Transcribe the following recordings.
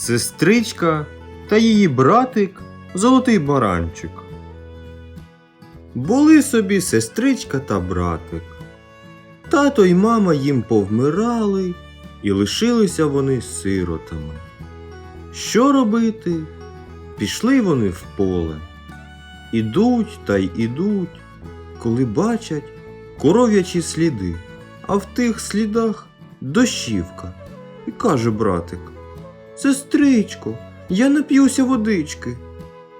сестричка та її братик Золотий баранчик. Були собі сестричка та братик. Тато й мама їм повмирали, і лишилися вони сиротами. Що робити? Пішли вони в поле. Ідуть та й ідуть, коли бачать коров'ячі сліди, а в тих слідах дощівка. І каже братик: Сестричко, я нап'юся водички.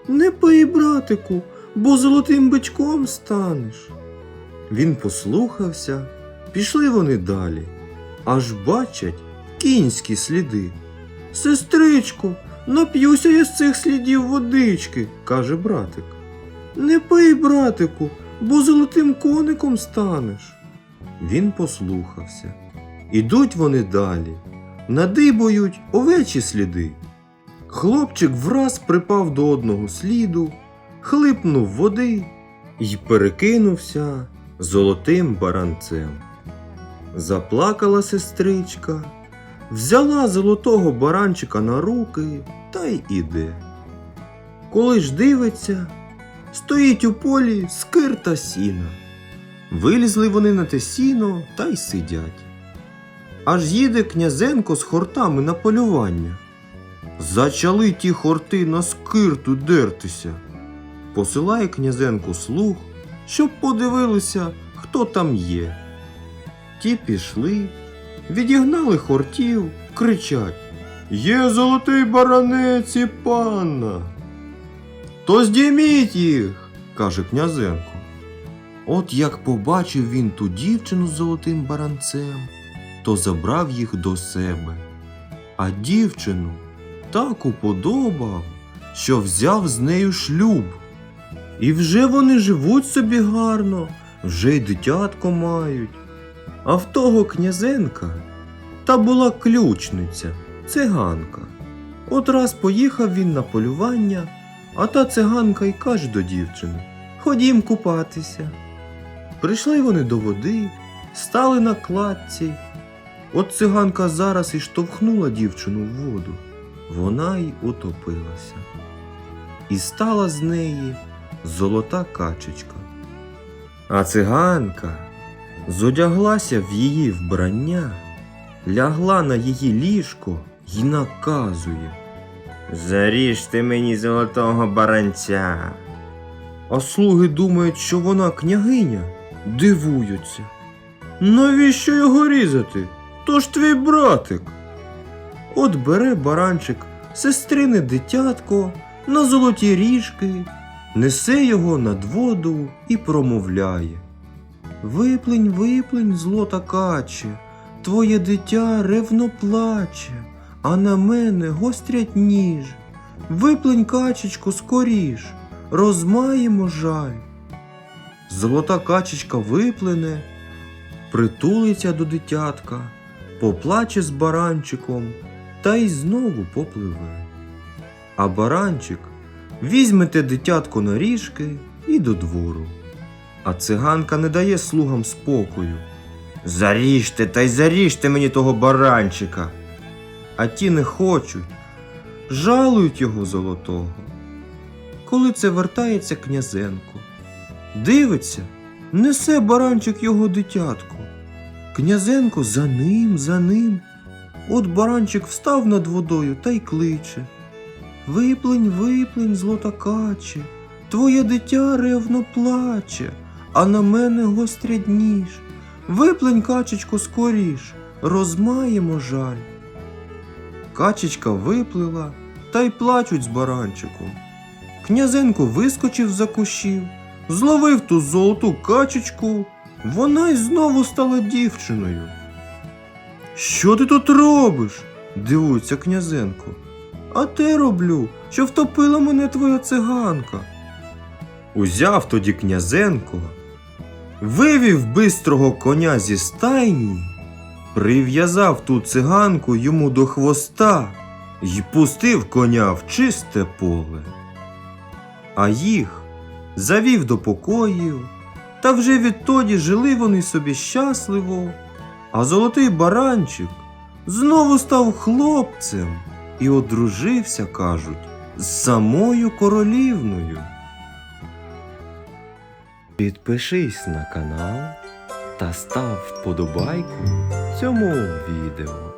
Не пий, братику, бо золотим бичком станеш. Він послухався, пішли вони далі, аж бачать кінські сліди. Сестричко, нап'юся я з цих слідів водички, каже братик. Не пий, братику, бо золотим коником станеш. Він послухався. Ідуть вони далі, надибують овечі сліди. Хлопчик враз припав до одного сліду, хлипнув води й перекинувся золотим баранцем. Заплакала сестричка, взяла золотого баранчика на руки та й іде. Коли ж дивиться, стоїть у полі скир та сіна. Вилізли вони на те сіно та й сидять. Аж їде князенко з хортами на полювання. Зачали ті хорти на скирту дертися. Посилає князенко слуг, щоб подивилися, хто там є. Ті пішли, відігнали хортів, кричать Є золотий баранець і панна. То здійміть їх, каже князенко. От як побачив він ту дівчину з золотим баранцем, то забрав їх до себе. А дівчину так уподобав, що взяв з нею шлюб. І вже вони живуть собі гарно, вже й дитятко мають. А в того князенка та була ключниця, циганка. От раз поїхав він на полювання, а та циганка й каже до дівчини Ходім купатися. Прийшли вони до води, стали на кладці. От циганка зараз і штовхнула дівчину в воду. Вона й утопилася. І стала з неї золота качечка. А циганка зодяглася в її вбрання, лягла на її ліжко й наказує. Заріжте мені золотого баранця. А слуги думають, що вона княгиня, дивуються. Навіщо його різати? То ж твій братик. От бере баранчик сестрине дитятко на золоті ріжки, несе його над воду і промовляє. Виплень, виплень, злота каче, твоє дитя ревно плаче, а на мене гострять ніж. Виплень, качечко, скоріш, розмаємо жаль. Золота качечка виплине, притулиться до дитятка, поплаче з баранчиком та й знову попливе. А баранчик візьме те дитятко на ріжки і до двору. А циганка не дає слугам спокою. Заріжте та й заріжте мені того баранчика. А ті не хочуть, жалують його золотого. Коли це вертається князенко, дивиться, несе баранчик його дитятко. Князенко за ним, за ним. От баранчик встав над водою та й кличе. Виплень, виплень, злота каче, твоє дитя ревно плаче, а на мене гострять ніж. Виплень, качечко, скоріш, розмаємо жаль. Качечка виплила та й плачуть з баранчиком. Князенко вискочив за кущів, зловив ту золоту качечку, вона й знову стала дівчиною. Що ти тут робиш? дивується князенко. А те роблю, що втопила мене твоя циганка. Узяв тоді князенко, вивів бистрого коня зі стайні, прив'язав ту циганку йому до хвоста й пустив коня в чисте поле. А їх завів до покоїв, та вже відтоді жили вони собі щасливо, а золотий баранчик знову став хлопцем і одружився, кажуть, з самою королівною. Підпишись на канал та став вподобайку цьому відео.